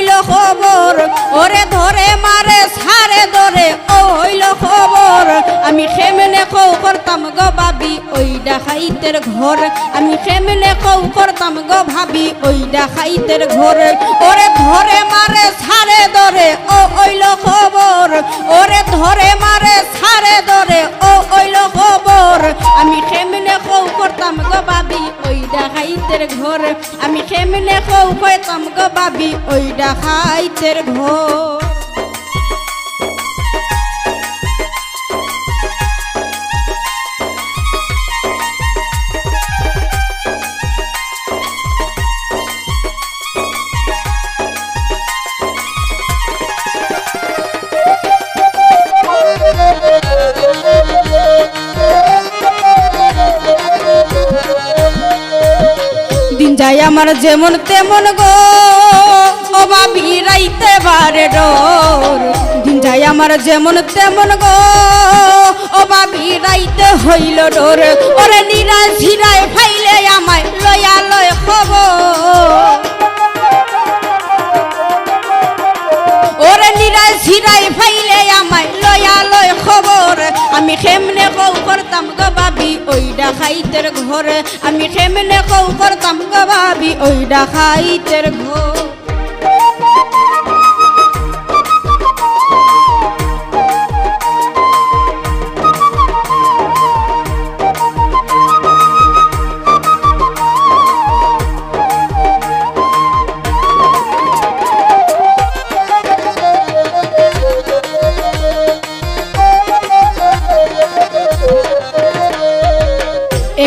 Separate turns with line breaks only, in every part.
খবর, ওরে ধরে মারে, সারে ধরে, ও হইল খবর। আমি খেমনে কৌ করতাম গো ভাবি ওই ডাকাইতের ঘর। আমি খেমনে কৌ করতাম গো ভাবি ওই ডাকাইতের ঘর। ওরে ধরে মারে, সারে ধরে, ও ওইল খবর। ওরে ধরে মারে, সারে ধরে, ও ওইল খবর। আমি খেমনে কৌ করতাম গো ডাকাইতের ঘর। আমি খেমলে কৌ কয় গো বাবি ওই ডাকাইতের ঘর? যায় আমার যেমন তেমন গো। অভাবি রাইতে বারে ডর। দিন আমার যেমন তেমন গো। অভাবি রাইতে হইল ডর। ওরে নিরাজ ঝিরায় ফাইলে আমায় লয়া লয় খবর। ওরে নিরাজ ঝিরাই ফাইলে আমায় লয়া লয় খবর। আমি খেমনে কৌ করতাম গো বাবি ওই ডাকাইতের ঘর। আমি খেমনে কৌ করতাম গো বাবি ওই ডাকাইতের ঘর।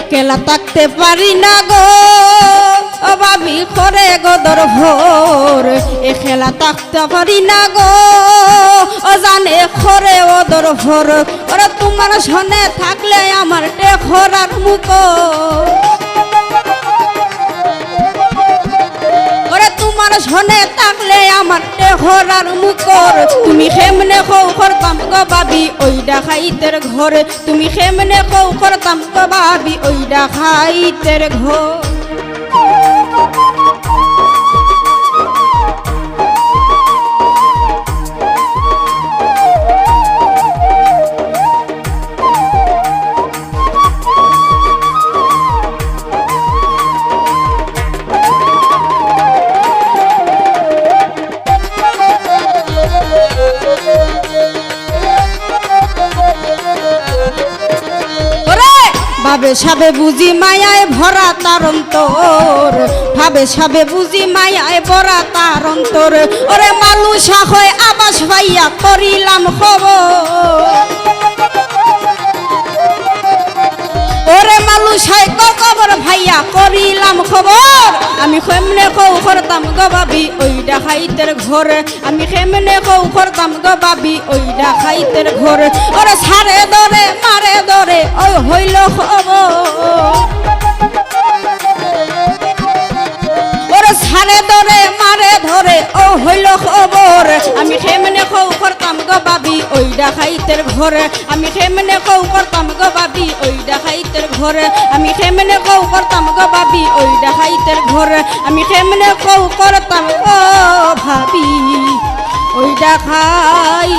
একলা থাকতে পারি না গো। অভাবি ভাবি, করে গদর ভোর একলা থাকতে পারি না গো। ও জানে খরে ওদর ভোর ওরা, তোমার সনে থাকলে আমার টেখরার মুখ। তোমার সনে থাকলে আমার টেহরার মুকর তুমি খেমনে কৌ করতাম গো বাবি ওই ডাকাইতের ঘরে। তুমি খেমনে কৌ করতাম গো বাবি ওই ডাকাইতের ঘর। ভাবে সাবে বুঝি মায়ায় ভরা তার অন্তর। ভাবে সাবে বুঝি মায়ায় ভরা তার অন্তর। ওরে মালুসা হয় আবাস ভাইয়া করিলাম খবর। ওরে মালু সাই কবর ভাইয়া করিলাম খবর। আমি কেমনে কৌ করতাম গবাবি ওই ডাকাইতের ঘরে। আমি কেমনে কৌ করতাম গবাবি ওই ডাকাইতের ঘরে। ওরে সারে দরে দরে ওই হইল খবর। সারে ধরে, মারে ধরে, ও হইল খবর। আমি খেমনে কৌ করতাম গো বাবি ওই ডাকাইতের ঘরে। আমি খেমনে কৌ করতাম গো বাবি ওই ডাকাইতের ঘরে। আমি খেমনে কৌ করতাম গো বাবি ওই ডাকাইতের ঘরে। আমি খেমনে কৌ করতাম গো ভাবি ওই ডাকাই